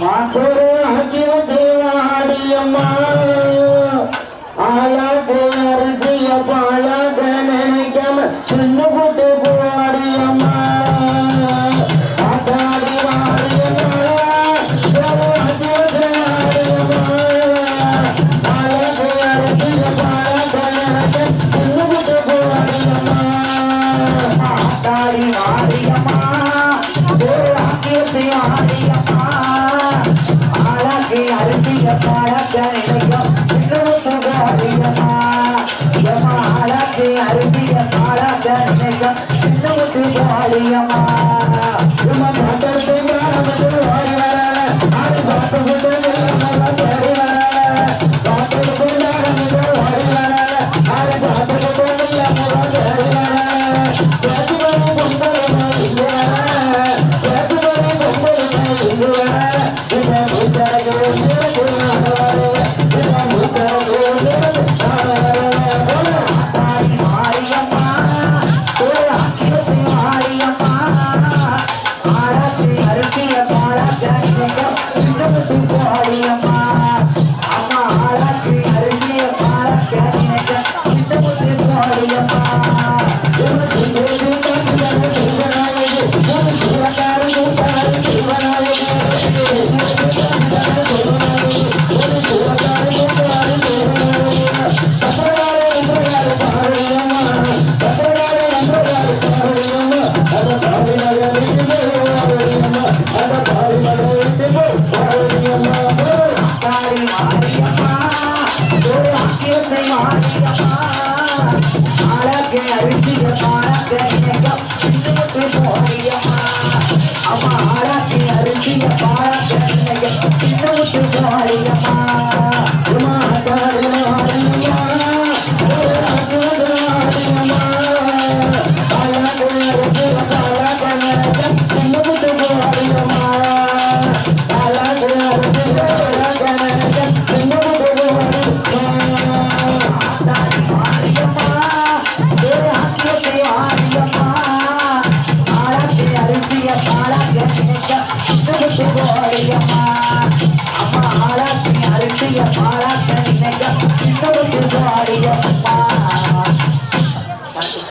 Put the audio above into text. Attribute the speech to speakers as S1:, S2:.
S1: ஆமா
S2: ஒரு அகில தேவாடியம்மா ஆளாக அரிசிய பாழாக நினைக்காம சின்ன போட்டு போடியம்மா ஆத்தாடி வாடியம்மா ஒரு அகில தேவாடியம்மா ஆளாக அரிசிய பாழாக நினைக்க சின்ன போட்டு போடியம்மா
S1: ஆத்தாடி வாடியம்மா அரிசிய பழக்க நிலையம் இன்னொரு வாடியம்மா Hallelujah. அழகே அரிசிகள்
S2: அம்மா. ஆளாத்தி அரிசிய பாலாத்த